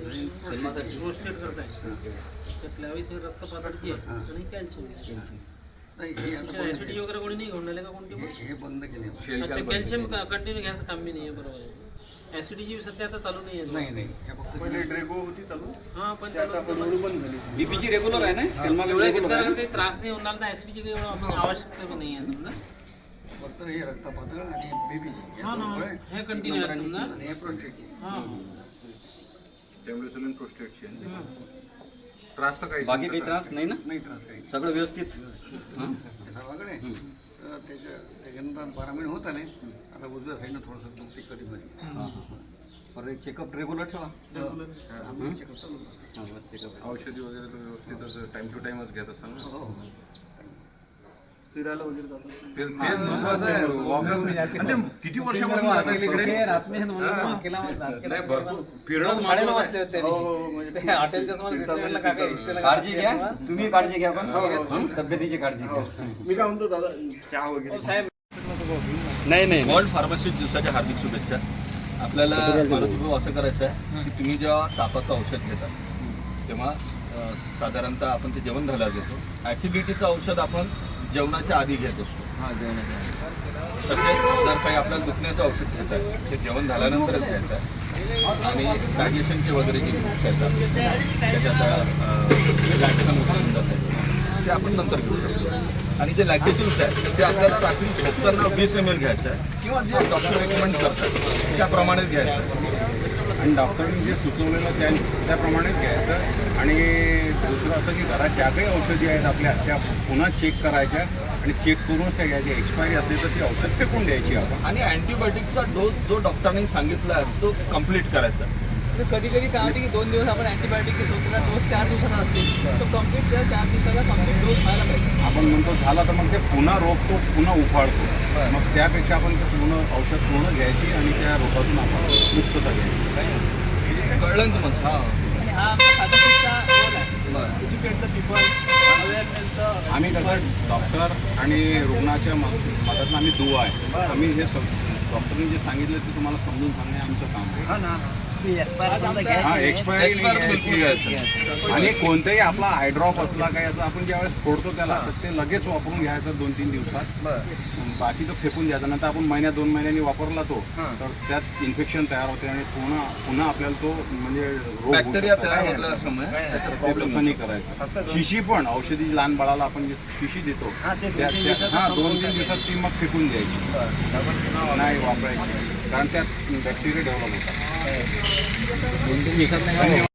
Roasted करताय त्यातल्या वेळेस रक्तपातळची आहे. आणि बंद ऍसिडिटी. वगैरे कोणी नाही घेऊन राहिले का कोणती? हे- बंद केले. अच्छा कॅल्शियम कंटिन्यू घ्यायचं काम बी नाही आहे बरोबर आहे. ऍसिडिटी सध्या आता चालू नाही आहे. नाही नाही. फक्त पहिले ड्रेगो होती चालू. हा पण बीपीची रेग्युलर आहे ना? काही त्रास नाही होणार ना. ऍसिडिटी काही आवश्यकता बी नाही आहे समजा फक्त हे रक्तपातळ आणि हा हे आहे समजा. हे. प्रोस्टेटची हा. प्रोस्टेटची. त्रास तर काही बाकी काही त्रास नाही ना? नाही त्रास काही सगळं व्यवस्थित? हं? तर त्याच्या त्याच्यानंतर बारा महिने होत आले. आता उजव्या साईडनं थोडंसं दुखते कधी कधी. परत चेकअप रेग्युलर ठेवा. आम्ही चेकअप चालूच असते. हां, चेकअप औषधी वगैरे तर व्यवस्थित टाइम टू टाइमच घेत असाल ना? हो हो. फिरायला वगैरे जातो ते किती वर्षापासून फिरणं महत्वाचं आहे. काळजी घ्या. तुम्ही काळजी घ्या पण. हं? तब्येतीची काळजी घ्या. मी काय म्हणतो दादा चहा वगैरे. नाही नाही. वर्ल्ड फार्मसी दिवसाच्या हार्दिक शुभेच्छा. आपल्याला मारुतीभाऊ असं करायचं आहे की तुम्ही जेव्हा तापाचं औषध घेता तेव्हा साधारणतः आपण ते जेवण झाल्यावर घेतो ॲसिडिटीचं औषध आपण जेवणाच्या आधी घेत असतो. हां जेवणाच्या तसेच जर काही आपल्याला दुखण्याचं औषध घ्यायचं आहे ते जेवण झाल्यानंतरच घ्यायचं आहे. आणि डायजेशनचे वगैरे जे आहेत त्याच्यात लॅक्टन उतरून जातं. ते आपण नंतर घेऊ शकतो. आणि जे लॅक्टेटिव्स आहे ते आपल्याला रात्री झोपताना वीस एम एल घ्यायचं आहे किंवा जे डॉक्टर रेकमेंड करतात त्याप्रमाणेच घ्यायचं आहे. आणि डॉक्टरांनी जे सुचवलेलं त्या त्याप्रमाणेच घ्यायचं. आणि दुसरं असं की घरात ज्या काही औषधी आहेत आपल्या त्या पुन्हा चेक करायच्या आणि चेक करूनच त्या घ्यायची एक्सपायरी असेल तर ती औषध फेकून द्यायची आपण. आणि अँटीबायोटिकचा डोस जो डॉक्टरांनी सांगितला आहे तो कंप्लीट करायचा. कधी कधी काय होते की दोन दिवस आपण अँटीबायोटिक घेतो डोस चार दिवसाचा असतो. तो कंप्लीट त्या चार दिवसाचा कंप्लीट डोस व्हायला पाहिजे. आपण म्हणतो झाला तर मग ते पुन्हा रोग तो पुन्हा उफाळतो. मग त्यापेक्षा आपण ते पूर्ण औषध पूर्ण घ्यायची आणि त्या रोगातून आपण मुक्तता घ्यायची. कळलं ना तुम्हाला? हा. आणि हा आमचा साधारणचा रोल आहे. Educate the people awareness the आम्ही कसं डॉक्टर आणि रुग्णाच्या मदतीनं आम्ही दुवा आहे. आम्ही हे डॉक्टरने जे सांगितलं ते तुम्हाला समजून सांगणे आमचं काम आहे. हा एक्सपायरी घ्यायचं आणि कोणताही आपला आयड्रॉप असला काय याचा आपण ज्यावेळेस फोडतो त्याला तर ते लगेच वापरून घ्यायचं दोन तीन दिवसात. बाकी तो फेकून द्यायचा. नंतर आपण महिन्या दोन महिन्यांनी वापरला तो तर त्यात इन्फेक्शन तयार होते आणि पुन्हा पुन्हा आपल्याला तो म्हणजे रोग नाही. करायचं. शिशी पण औषधी लहान बाळाला आपण जे शिशी देतो हा दोन तीन दिवसात ती मग फेकून द्यायची. नाही वापरायची. कारण त्यात बॅक्टेरिया डेव्हलप होतात